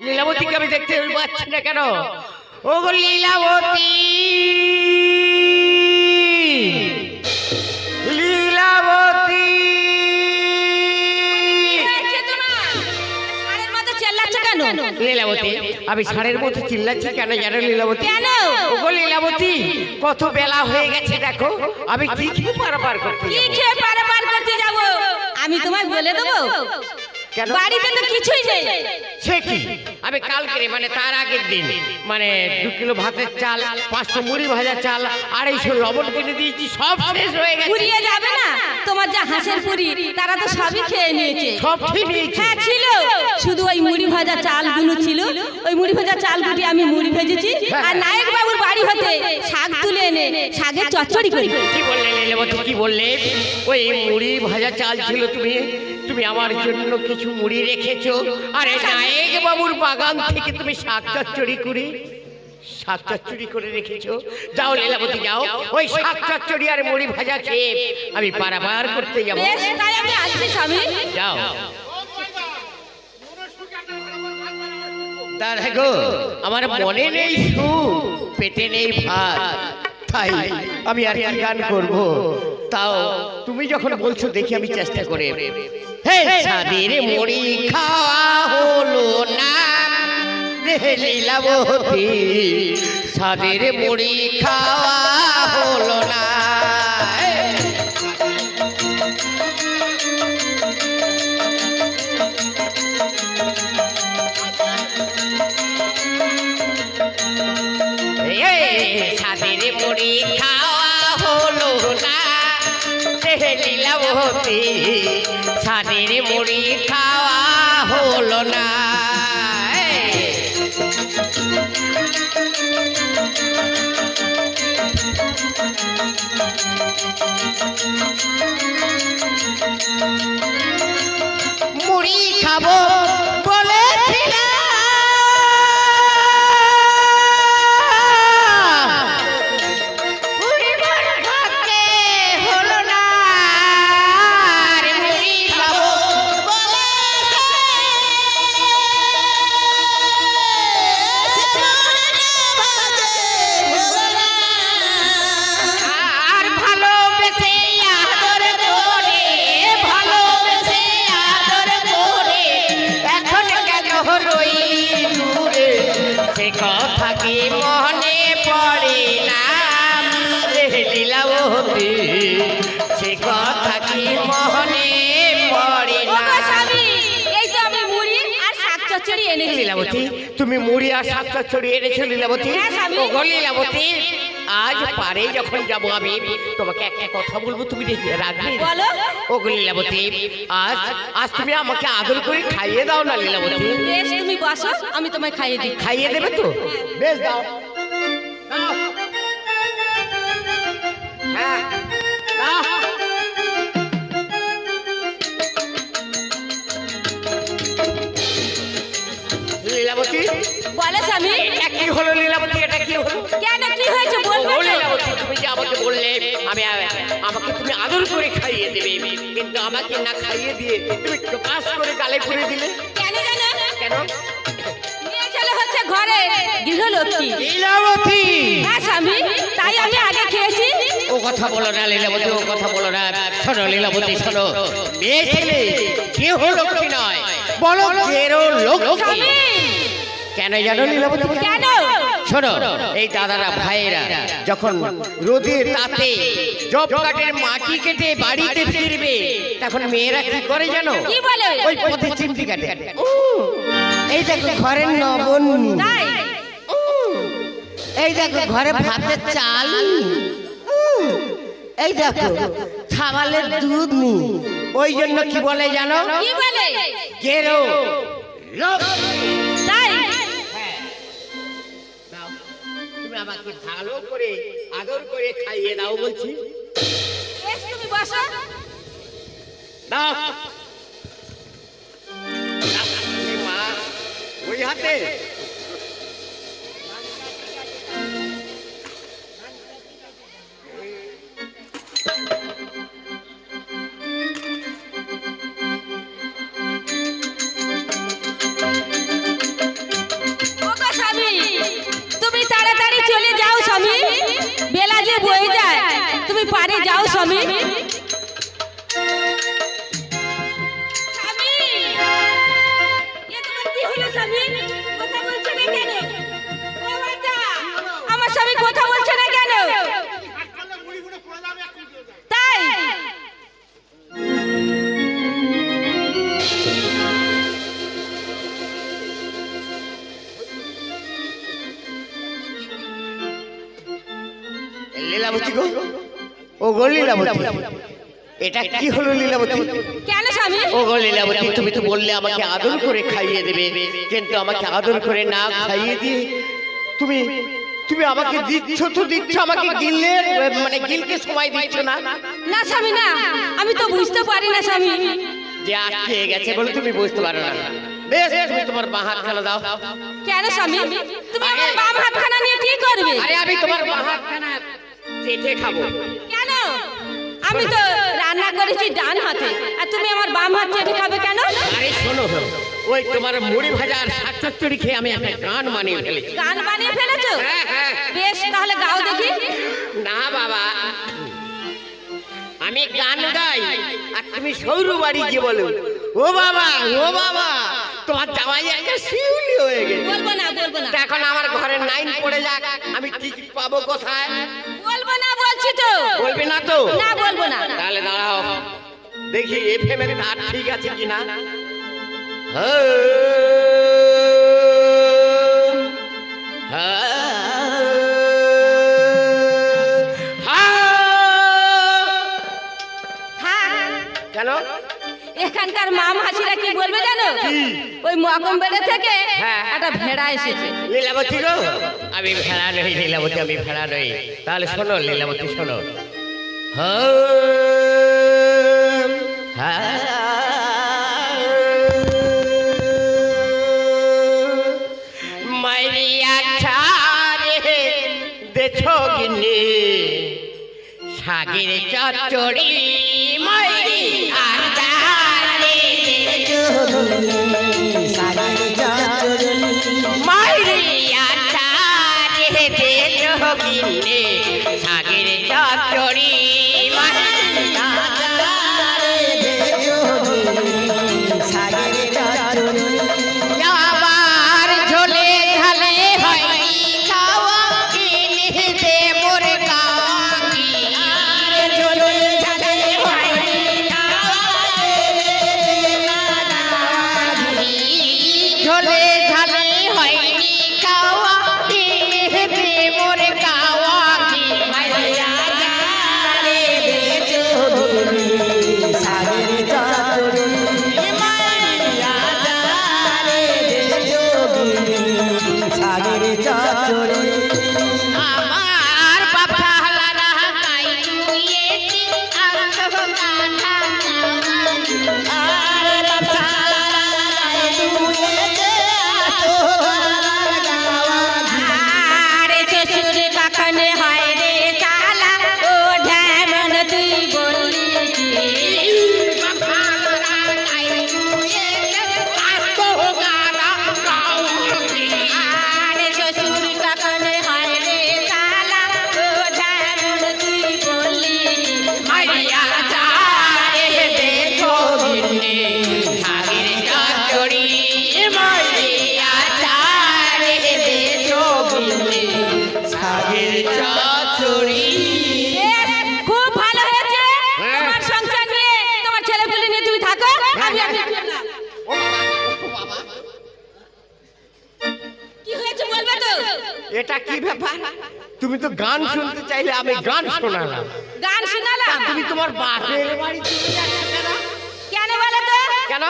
লীলাবতীকে আমি দেখতে পাচ্ছি না কেন? ও লীলাবতী! লীলাবতী! মতো চেল্লাচ্ছ কেন লীলাবতী আমি ষাঁড়ের চিল্লাচ্ছি কেন জানো লীলাবতী? কেন? ও লীলাবতী কত বেলা হয়ে গেছে দেখো আমি কি খেয়ে পারাপার করতে কি যাব? খেয়ে পারাপার করতে যাব? আমি তোমায় বলে দেবো? কেন? বাড়িতে তো কিছুই নেই। সে কি? আমি কালকে মানে তার আগের দিন। মানে দু কিলো ভাতের চাল পাঁচশো মুড়ি ভাজা চাল আড়াইশো লবণ কিনে দিয়েছি সব শেষ হয়ে গেছে। ফুরিয়ে যাবে না? তোমার যা হাঁসের পুরি তারা তো সবই খেয়ে নিয়েছে। সব খেয়ে নিয়েছে। হ্যাঁ ছিল। শুধু ওই মুড়ি ভাজা চালগুলো ছিল। ওই মুড়ি ভাজা চালগুটি আমি মুড়ি ভেজেছি। আর নায়ক বাবুর বাড়ি হতে শাক তুলে এনে শাকের চচ্চড়ি করি কি বললে কি বললে? ওই মুড়ি ভাজা চাল ছিল তুমি? তুমি আমার জন্য কিছু মুড়ি রেখেছো? আরে নায়েক বাবুর বাগান থেকে তুমি শাক চচ্চড়ি করে শাক চচ্চড়ি করে রেখেছো? যাও লীলাবতী যাও। ওই শাক চচ্চড়ি আর মুড়ি ভাজা খেয়ে আমি পারাবার করতে যাব। বেশ তাই আমি আসছি স্বামী। যাও। তা দেখো আমার মনে নেই সুখ পেটে নেই ভাত। তাই আমি আর কি গান করব? তাও তুমি যখন বলছো দেখি আমি চেষ্টা করে। হে সাদের মুড়ি খাওয়া হলো না। লীলাবতী সাদের মুড়ি খাওয়া হলো না। এই মুড়ি খাওয়া হলো না। লীলাবতী সাদের মুড়ি খাওয়া হলো না। মুড়ি খাব লীলাবতী তুমি মুড়ি আর সাতটা ছড়িয়ে এনেছো লীলাবতী। হ্যাঁ, স্বামী। লীলাবতী আজ পারে যখন যাব আমি তোমাকে একটা কথা বলব তুমি রাখবে বলো। ও গো লীলাবতী আজ আজ তুমি আমাকে আদর করে খাইয়ে দাও না লীলাবতী। বেশ তুমি বসো আমি তোমায় খাইয়ে দিই খাইয়ে দেবে তো? বেশ দাও। হ্যাঁ। কেন কি হয়েছে? বলবে তুমি যে আমাকে বললে আমি আমাকে তুমি আদর করে খাইয়ে দেবে। কিন্তু আমাকে না খাইয়ে দিয়ে তুমি প্রকাশ করে গালে করে দিলে। কেন জানো? কেন? নিয়ে হচ্ছে ঘরে গৃহলক্ষ্মী। লীলাবতী! হ্যাঁ স্বামী তাই আমি আগে খেয়েছি। ও কথা বলো না লীলাবতী ও কথা বলো না। শোনো লীলাবতী শোনো। মেয়ে ছেলে কেহ লক্ষ্মী নয়? বলো কেরো লক্ষ্মী? কেন জানো লীলাবতী? কেন? শোনো এই দাদারা ভাইয়েরা যখন রোদে তাতে জব কাঠের মাটি কেটে বাড়িতে ফিরবে তখন মেয়েরা কি করে জানো? কি বলে? ওই পথে চিমটি কাটে। এই দেখো ঘরের নবনী এই দেখো ঘরে ভাতের চাল। এই দেখো ছাগলের দুধ নি। ওই জন্য কি বলে জানো? কি বলে? গেরো। লোক আমাকে ভালো করে আদর করে খাইয়ে দাও বলছি। তুমি বসো। দাও ওই হাতে স্বামী! ও গো লীলাবতী। এটা কি হলো লীলাবতী? কেন স্বামী? ও গো লীলাবতী তুমি তো বললে আমাকে আদর করে খাইয়ে দেবে কিন্তু আমাকে আদর করে না খাইয়ে দিয়ে তুমি তুমি আমাকে দিচ্ছ তো দিচ্ছ আমাকে গিললে মানে গিলতে সময় দিচ্ছ না? না স্বামী না। আমি তো বুঝতে পারি না স্বামী। যে আটকে গেছে বলে তুমি বুঝতে পারো না। বেশ তুমি তোমার বাঁ হাত খানা দাও। কেন স্বামী? তুমি আমার বাম হাতখানা নিয়ে কি করবে? আরে আমি তোমার বাঁ হাত খানা চেটে খাব। আমি তো রান্না করেছি ডান হাতে। আর তুমি আমার বাম হাত চেটে খাবে কেন? আরে শোনো ওই তোমার মুড়ি ভাজা আর শাক চচ্চড়ি খেয়ে আমি একটা গান মানিয়ে ফেলেছি। গান বানিয়ে ফেলেছো? হ্যাঁ, হ্যাঁ। বেশ তাহলে গাও দেখি। না বাবা। আমি গান গাই আর তুমি সৌরু বাড়ি গিয়ে বলো। ও বাবা ও বাবা। তোমার জামাই একটা শিউলি হয়ে গেছে। বলব না বলব না। এখন আমার ঘরে নাইন পড়ে যাক আমি টিকিট পাবো কোথায়? বলব না বলছি তো। বলবি না তো? না বলব না। তাহলে দাঁড়াও। দেখি এফএম এর তার ঠিক আছে কিনা? থাক এখানকার মা মাসিরা কি বলবে জানো? ওই মকম বেড়ে থেকে হ্যাঁ। একটা ভেড়া এসেছে। লীলাবতী গো? আমি ভেড়া নই লীলাবতী আমি ভেড়া নই। তাহলে শোনো লীলাবতী শোনো। ছাড়ে দেখো গিনি সাগের চচ্চড়ি মাইরিয়া ছাড়ে সাগের চচ্চড়ি মাইরিয়া সাগের খুব ভালো হয়েছে। তোমার সংসার নিয়ে তোমার ছেলে নিয়ে তুমি থাকো আমি এখন কি হয়েছে বলবে তো? এটা কি ব্যাপার? তুমি তো গান শুনতে চাইলে আমি গান শোনালাম। গান শোনালাম? তুমি তোমার বাপের বাড়ি চলে যাচ্ছ কেন?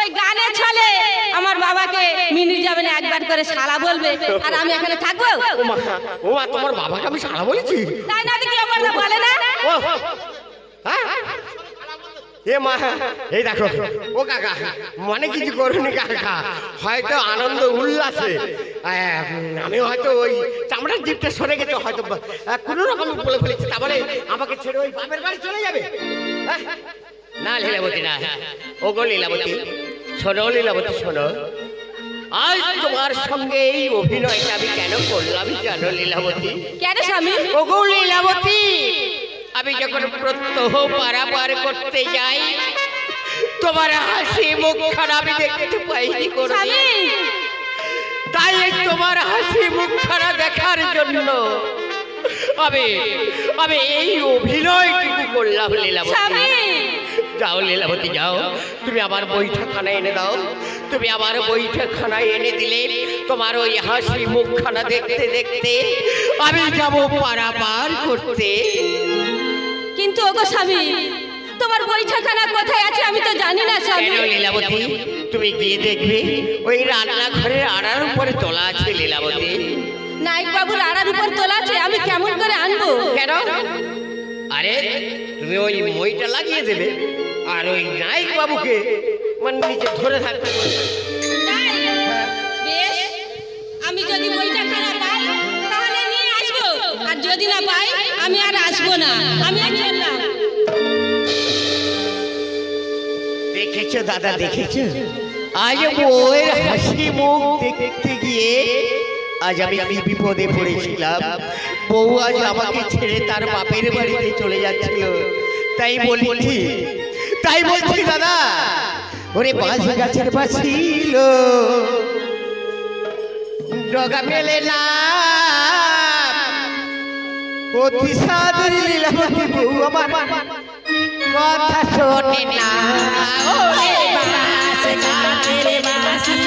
ওই গানের ছলে আমার বাবাকে মিনি একবার করে সারা বলবে আর আমি এখানে থাকব? ও মা ও মা তোমার বাবাকে আমি সারা বলেছি। তাই না কি আমার বলে না? ও হ্যাঁ এ মা এই দেখো ও কাকা মনে কিছু করুনি কাকা হয়তো আনন্দ উল্লাসে। আমি হয়তো ওই চামড়ার জিপটা সরে গেছে হয়তো কোনো রকম বলে ফেলেছি তারপরে আমাকে ছেড়ে ওই বাপের বাড়ি চলে যাবে। হ্যাঁ? না লীলাবতী না। ও গো লীলাবতী শোনো লীলাবতী শোনো। আজ তোমার সঙ্গে এই অভিনয়টা আমি কেন করলাম জানো লীলাবতী কেন স্বামী? ওগো লীলাবতী আমি যখন প্রত্যহ পারাপার করতে যাই তোমার হাসি মুখখানা আমি দেখতে পাইনি করবি তাই তোমার হাসি মুখ মুখখানা দেখার জন্য আমি আমি এই অভিনয়টুকু করলাম লীলাবতী যাও লীলাবতী যাও। তুমি আমার বৈঠকখানা এনে দাও। তুমি আমার বৈঠকখানা এনে দিলে তোমার ওই হাসি মুখখানা দেখতে দেখতে আমি যাব পারাপার করতে। কিন্তু ওগো স্বামী তোমার বৈঠকখানা কোথায় আছে আমি তো জানি না স্বামী। কেন লীলাবতী? তুমি গিয়ে দেখবে ওই রান্নাঘরের আড়ার উপরে তোলা আছে লীলাবতী। নায়ক বাবুর আড়ার উপর তোলা আছে আমি কেমন করে আনব? কেন? আরে তুমি ওই মইটা লাগিয়ে দেবে। আর ওই নায়ক বাবুকে মানে নিচে ধরে? বেশ আমি যদি বৈঠকখানা পাই তাহলে নিয়ে আসব। আর যদি না পাই আমি আর আসব না। আমি আর চললাম দেখেছ দাদা দেখেছ? আজ বউয়ের হাসি মুখ দেখতে গিয়ে আজ আমি কি বিপদে পড়েছিলাম। বউ আজ আমাকে ছেড়ে তার বাপের বাড়িতে চলে যাচ্ছিল। তাই বলছি তাই বলছি দাদা। ওরে বাঁশি গাছের বাঁচিল ডগা মেলে না। অতি সাদর লীলাবতী বউ আমার? কথা শোনে না। ওরে বাঁশ গাছের বাঁচিল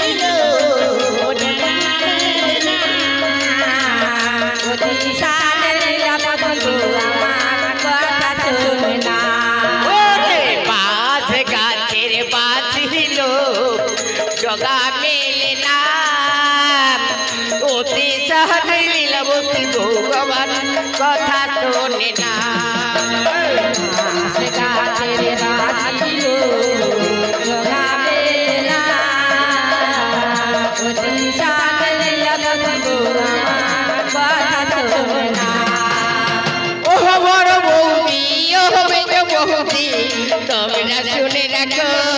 শুনে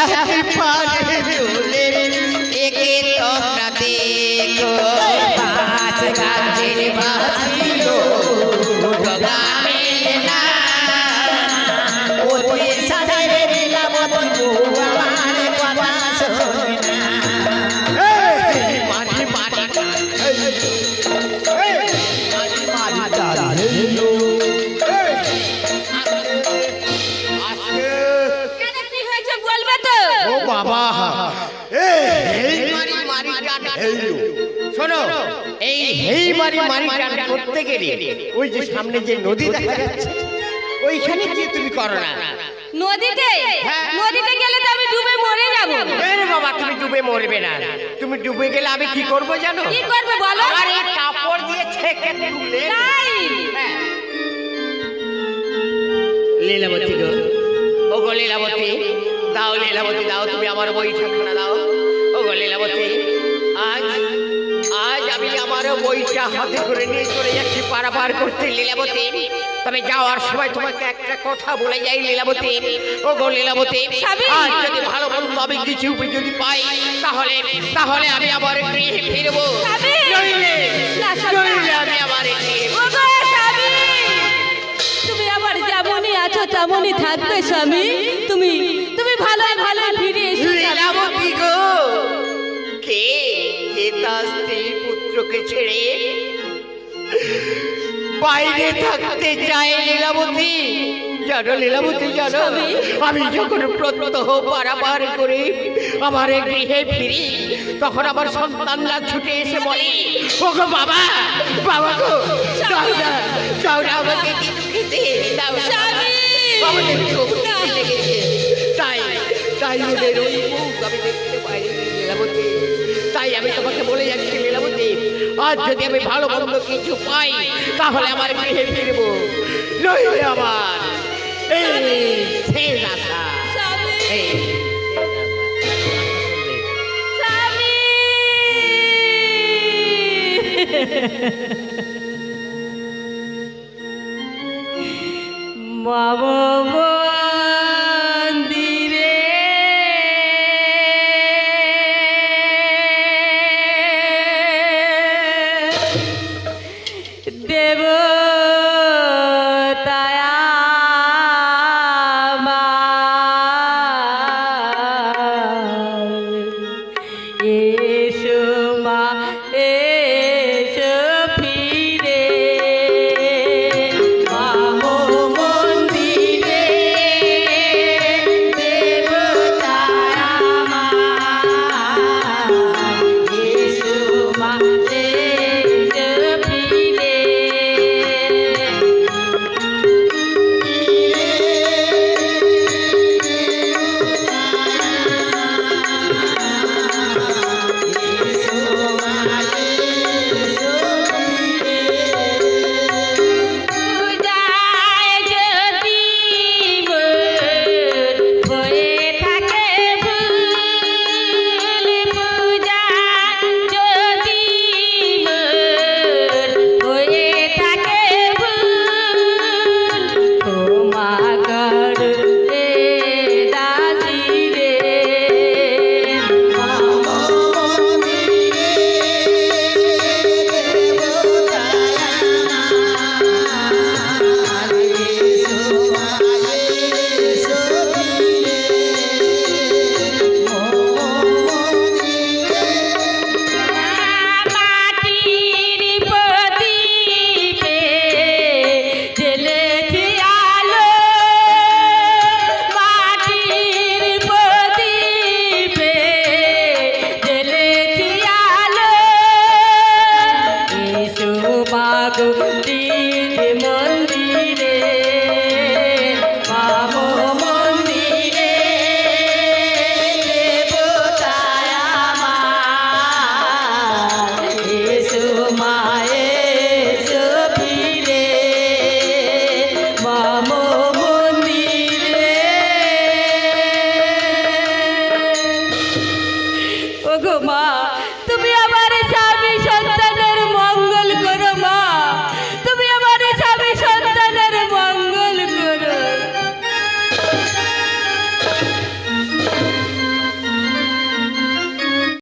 আমি যাতে শোনো এই হেই মারি মারি করতে গেলে ওই যে সামনে যে নদী দেখা যাচ্ছে ওইখানে কি তুমি করো না। নদীতে? হ্যাঁ। নদীতে গেলে তো আমি ডুবে মরে যাব। এরে বাবা তুমি ডুবে মরবে না। তুমি ডুবে গেলে আমি কি করব জানো? কি করবে বলো? আমার এই কাপড় দিয়ে ছেঁকে তুলে তাই? হ্যাঁ। লীলাবতী গো। ও গো লীলাবতী দাও লীলাবতী দাও তুমি আমার বইটাখানা দাও। ও গো লীলাবতী আজ আজ আমি আমার বইটা হাতে করে নিয়ে চলে যাচ্ছি পারাপার করতে লীলাবতী। তবে যাওয়ার সময় তোমাকে একটা কথা বলে যাই লীলাবতী। ও গো লীলাবতী আজ যদি ভালো মন্দ আমি কিছু যদি পাই তাহলে তাহলে আমি আবার গৃহে ফিরবো। নইলে নইলে আমি আবার তুমি আবার যেমনই আছো তেমনই থাকবে স্বামী। তুমি তুমি ভালো ভালো ছেড়ে বাইরে থাকতে চায় লীলাবতী। জানো লীলাবতী জানো? আমি যখন প্রত্যহ পারাপার করে আমার গৃহে ফিরি তখন আমার সন্তানরা ছুটে এসে বলে ও গো বাবা বাবা গো দাও না দাও না আমাকে কিছু খেতে দাও না। আমাদের খুব লেগেছে। তাই তাই ওদের ওই মুখ আমি দেখতে পাইনি লীলাবতী। তাই আমি তোমাকে বলে যাচ্ছি লীলাবতী আজ যদি আমি ভালো মন্দ কিছু পাই, তাহলে আমার গৃহে ফিরবো নইলে আমার এই সুমা এ